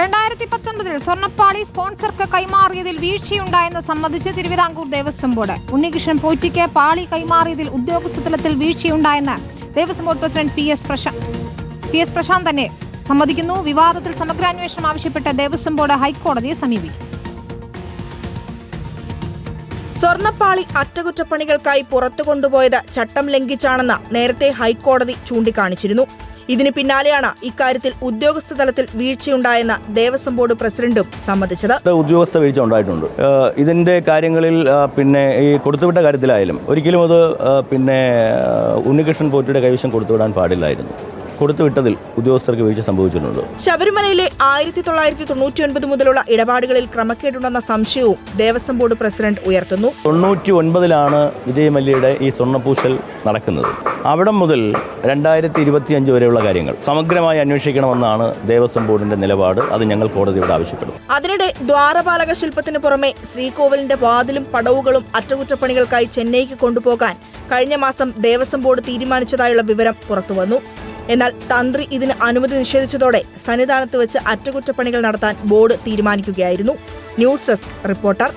രണ്ടായിരത്തി പത്തൊൻപതിൽ സ്വർണപ്പാളി സ്പോൺസർക്ക് കൈമാറിയതിൽ വീഴ്ചയുണ്ടായെന്ന് സമ്മതിച്ച് തിരുവിതാംകൂർ ദേവസ്വം ബോർഡ്. ഉണ്ണികൃഷ്ണൻ പോറ്റിക്ക് പാളി കൈമാറിയതിൽ ഉദ്യോഗസ്ഥ തലത്തിൽ വീഴ്ചയുണ്ടായെന്ന് Devaswom board president P S Prasanth. P S Prasanth തന്നെ സമ്മതിക്കുന്നു. വിവാദത്തിൽ സമഗ്രാന്വേഷണം ആവശ്യപ്പെട്ട് ദേവസ്വം ബോർഡ് ഹൈക്കോടതിയെ സമീപിക്കും. സ്വർണപ്പാളി അറ്റകുറ്റപ്പണികൾക്കായി പുറത്തു കൊണ്ടുപോയത് ചട്ടം ലംഘിച്ചാണെന്ന് നേരത്തെ ഹൈക്കോടതി ചൂണ്ടിക്കാണിച്ചിരുന്നു. ഇതിന് പിന്നാലെയാണ് ഇക്കാര്യത്തിൽ ഉദ്യോഗസ്ഥ തലത്തിൽ വീഴ്ചയുണ്ടായെന്ന് ദേവസ്വം ബോർഡ് പ്രസിഡന്റും സമ്മതിച്ചത്. ഉദ്യോഗസ്ഥ വീഴ്ച ഉണ്ടായിട്ടുണ്ട്. ഇതിന്റെ കാര്യങ്ങളിൽ പിന്നെ ഈ കൊടുത്തുവിട്ട കാര്യത്തിലായാലും ഒരിക്കലും അത് പിന്നെ ഉണ്ണികൃഷ്ണൻ പോറ്റിയുടെ കൈവശം കൊടുത്തുവിടാൻ പാടില്ലായിരുന്നു. കൊടുത്തുവിട്ടതിൽ ഉദ്യോഗസ്ഥർക്ക് വീഴ്ച സംഭവിച്ചിട്ടുണ്ട്. ശബരിമലയിലെ ആയിരത്തി തൊള്ളായിരത്തി തൊണ്ണൂറ്റി ഒൻപത് മുതലുള്ള ഇടപാടുകളിൽ ക്രമക്കേടുണ്ടെന്ന സംശയവും ദേവസ്വം ബോർഡ് പ്രസിഡന്റ് ഉയർത്തുന്നു. തൊണ്ണൂറ്റി ഒൻപതിലാണ് വിജയമല്യയുടെ ഈ സ്വർണപൂശൽ നടക്കുന്നത്. അവിടെ മുതൽ രണ്ടായിരത്തി ഇരുപത്തിയഞ്ച് വരെയുള്ള കാര്യങ്ങൾ സമഗ്രമായി അന്വേഷിക്കണമെന്നാണ് ദേവസ്വം ബോർഡിന്റെ നിലപാട്. അത് ഞങ്ങൾ കോടതിയോട് ആവശ്യപ്പെടും. അതിനിടെ ദ്വാരപാലക ശില്പത്തിന് പുറമെ ശ്രീകോവിലിന്റെ വാതിലും പടവുകളും അറ്റകുറ്റപ്പണികൾക്കായി ചെന്നൈക്ക് കൊണ്ടുപോകാൻ കഴിഞ്ഞ മാസം ദേവസ്വം ബോർഡ് തീരുമാനിച്ചതായുള്ള വിവരം പുറത്തുവന്നു. എന്നാൽ തന്ത്രി ഇതിന് അനുമതി നിഷേധിച്ചതോടെ സന്നിധാനത്ത് വെച്ച് അറ്റകുറ്റപ്പണികൾ നടത്താൻ ബോർഡ് തീരുമാനിക്കുകയായിരുന്നു. News desk reporter